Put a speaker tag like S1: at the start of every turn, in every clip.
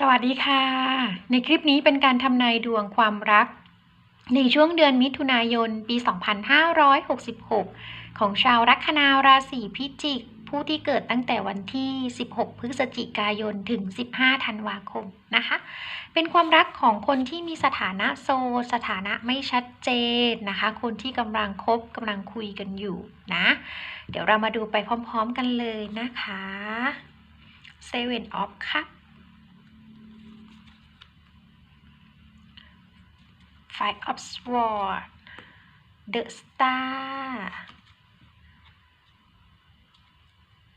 S1: สวัสดีค่ะ ในคลิปนี้เป็นการทำนายดวงความรัก ในช่วงเดือนมิถุนายนปี 2566 ของชาวลัคนาราศีพิจิก ผู้ที่เกิดตั้งแต่วันที่ 16 พฤศจิกายนถึง 15 ธันวาคมนะคะ เป็นความรักของคนที่มีสถานะโซ สถานะไม่ชัดเจนนะคะ คนที่กำลังคบกำลังคุยกันอยู่นะ เดี๋ยวเรามาดูไปพร้อมๆกันเลยนะคะ Seven of Cups Five of Swords The Star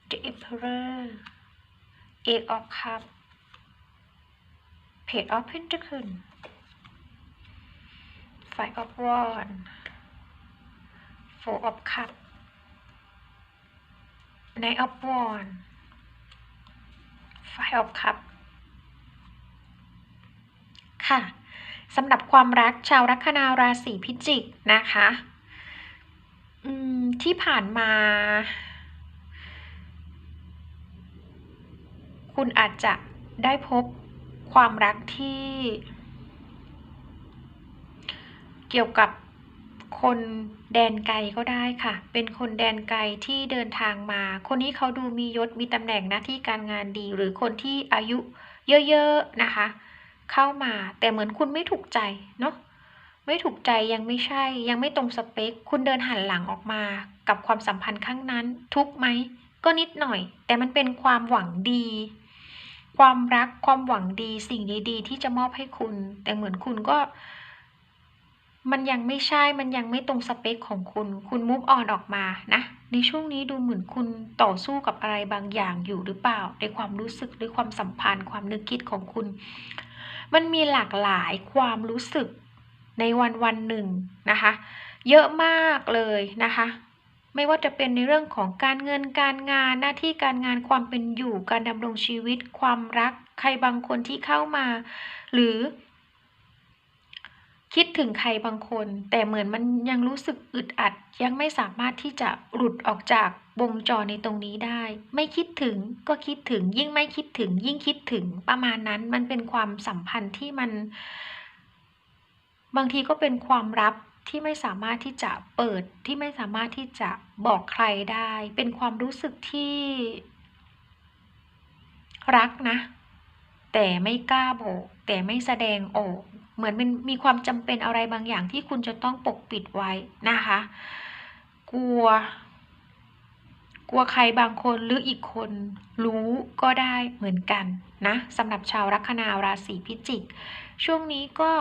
S1: The Emperor Eight of Cups Page of Pentacles Five of Wands Four of Cups Knight of Wands Five of Cups ค่ะ สำหรับความรักชาวลัคนาราศีพิจิกนะคะที่ผ่านมา คุณอาจจะได้พบความรักที่ เกี่ยวกับคนแดนไกลก็ได้ค่ะ เป็นคนแดนไกลที่เดินทางมา คนนี้เขาดูมียศมีตำแหน่งหน้าที่การงานดี หรือคนที่อายุเยอะๆนะคะ เข้ามา แต่เหมือนคุณไม่ถูกใจเนาะไม่ถูกใจยังไม่ใช่ ยังไม่ตรงสเปค คุณเดินหันหลังออกมา กับความสัมพันธ์ข้างนั้น ทุกไหมก็นิดหน่อย แต่มันเป็นความหวังดี ความรักความหวังดีสิ่งดี ๆ ที่จะมอบให้คุณ แต่เหมือนคุณก็ มันยังไม่ใช่มันยังไม่ตรงสเปคของคุณ คุณมุฟออนออกมานะในช่วงนี้ดูเหมือนคุณต่อสู้กับอะไรบางอย่างอยู่หรือเปล่า ในความรู้สึกหรือความสัมพันธ์ ความนึกคิดของคุณ มันมีหลากหลายความรู้สึกในวันวันหนึ่งนะคะ เยอะมากเลยนะคะ ไม่ว่าจะเป็นในเรื่องของการเงินการงานหน้าที่การงานความเป็นอยู่การดำรงชีวิต ความรักใครบางคนที่เข้ามา หรือ คิดถึงใครบางคน แต่เหมือนมันยังรู้สึกอึดอัดยังไม่สามารถที่จะหลุดออกจาก วงจรในตรงนี้ได้ ไม่คิดถึงก็คิดถึง ยิ่งไม่คิดถึง ยิ่งคิดถึงประมาณนั้นมันเป็นความสัมพันธ์ที่มัน บางทีก็เป็นความลับที่ไม่สามารถที่จะเปิดที่ไม่สามารถที่จะบอกใครได้ เป็นความรู้สึกที่ รักนะ แต่ไม่กล้าบอกแต่ไม่แสดงออก เหมือนมันมีความจำเป็นอะไรบางอย่างที่คุณจะต้องปกปิดไว้นะคะ กลัว กลัวใครบางคนหรืออีกคนรู้ก็ได้เหมือนกันนะสำหรับชาวลัคนาราศีพิจิก ช่วงนี้ก็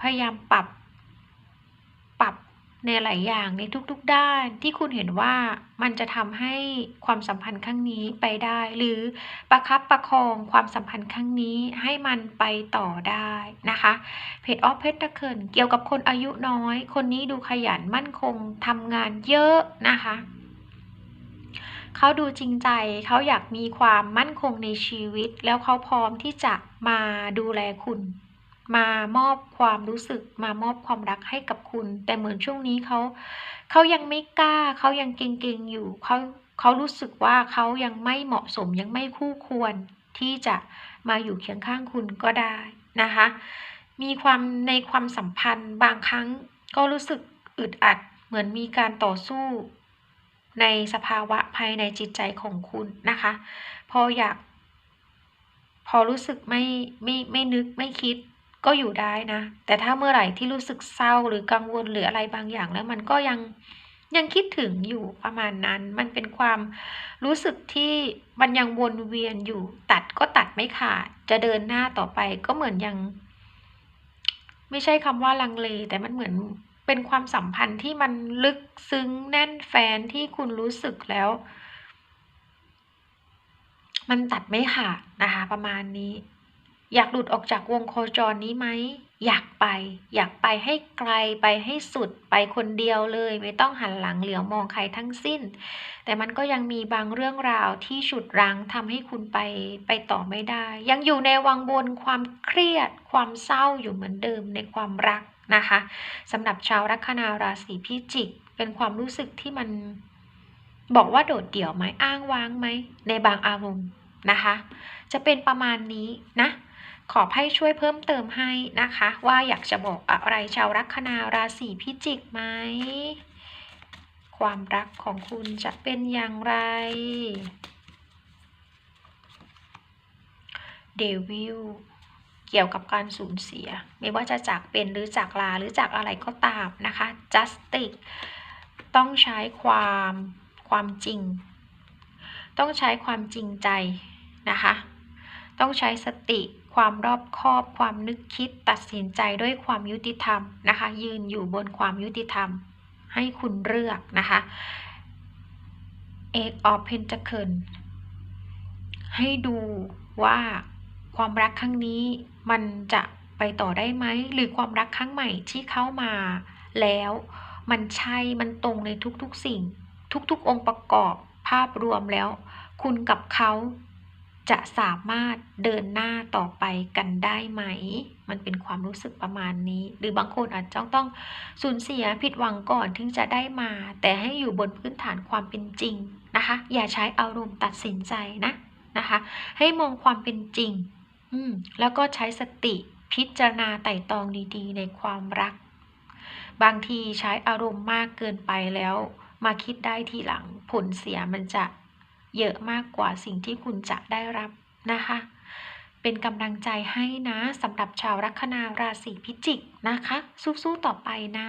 S1: พยายามปรับ ปรับในหลายอย่างในทุกๆด้านที่คุณเห็นว่ามันจะทำให้ความสัมพันธ์ครั้งนี้ไปได้ หรือประคับประคองความสัมพันธ์ครั้งนี้ให้มันไปต่อได้นะคะเพจออฟเพชรเคิลเกี่ยวกับคนอายุน้อย คนนี้ดูขยันมั่นคงทำงานเยอะนะคะ เขาดูจริงใจ เขาอยากมีความมั่นคงในชีวิต แล้วเขาพร้อมที่จะมาดูแลคุณ มามอบความรู้สึก มามอบความรักให้กับคุณ แต่เหมือนช่วงนี้เขาเขายังไม่กล้า เขายังเกรงๆอยู่ เขาเขารู้สึกว่าเขายังไม่เหมาะสมยังไม่คู่ควรที่จะมาอยู่เคียงข้างคุณก็ได้นะคะ มีความในความสัมพันธ์บางครั้งก็รู้สึกอึดอัด เหมือนมีการต่อสู้ ในสภาวะภายในจิตใจของคุณนะคะ พออยาก พอรู้สึกไม่ไม่ไม่นึกไม่คิดก็อยู่ได้นะ แต่ถ้าเมื่อไหร่ที่รู้สึกเศร้าหรือกังวลหรืออะไรบางอย่างแล้วมันก็ยังยังคิดถึงอยู่ประมาณนั้น มันเป็นความรู้สึกที่มันยังวนเวียนอยู่ ตัดก็ตัดไม่ขาด จะเดินหน้าต่อไปก็เหมือนยัง ไม่ใช่คำว่าลังเล แต่มันเหมือน เป็นความสัมพันธ์ที่มันลึกซึ้งแน่นแฟนที่คุณรู้สึกแล้ว มันตัดไม่ขาดนะคะ ประมาณนี้ อยากหลุดออกจากวงโคจรนี้ไหมอยากไป อยากไปให้ไกลไปให้สุดไปคนเดียวเลย ไม่ต้องหันหลังเหลียวมองใครทั้งสิ้น แต่มันก็ยังมีบางเรื่องราวที่ฉุดรั้งทำให้คุณไปไปต่อไม่ได้ ยังอยู่ในวังวนความเครียด ความเศร้าอยู่เหมือนเดิมในความรัก นะคะสำหรับชาวลัคนาราศีพิจิก เป็นความรู้สึกที่มันบอกว่าโดดเดี่ยวไหมอ้างว้างไหมในบางอารมณ์นะคะ จะเป็นประมาณนี้นะ ขอให้ช่วยเพิ่มเติมให้นะคะ ว่าอยากจะบอกอะไรชาวลัคนาราศีพิจิกไหมความรักของคุณจะเป็นอย่างไรเดวิล เกี่ยวกับการสูญเสีย ไม่ว่าจะจากเป็นหรือจากลาหรือจากอะไรก็ตามนะคะ justice ต้องใช้ความความจริง ต้องใช้ความจริงใจนะคะ ต้องใช้สติความรอบคอบความนึกคิดตัดสินใจด้วยความยุติธรรมนะคะ ยืนอยู่บนความยุติธรรม ให้คุณเลือกนะคะ Eight of Pentacles ให้ดูว่า ความรักครั้งนี้มันจะไปต่อได้ไหม หรือความรักครั้งใหม่ที่เข้ามาแล้ว มันใช่มันตรงในทุกๆสิ่ง ทุกๆองค์ประกอบภาพรวมแล้ว คุณกับเขาจะสามารถเดินหน้าต่อไปกันได้ไหม มันเป็นความรู้สึกประมาณนี้ หรือบางคนอาจจะต้องสูญเสียผิดหวังก่อนถึงจะได้มา แต่ให้อยู่บนพื้นฐานความเป็นจริงนะคะ อย่าใช้อารมณ์ตัดสินใจนะนะคะ ให้มองความเป็นจริง อืมแล้วก็ใช้สติพิจารณาไต่ตองดีๆ ในความรัก บางทีใช้อารมณ์มากเกินไปแล้ว มาคิดได้ทีหลังผลเสียมันจะเยอะมากกว่าสิ่งที่คุณจะได้รับนะคะ เป็นกำลังใจให้นะสำหรับชาวลัคนาราศีพิจิกนะคะ สู้ๆต่อไปนะ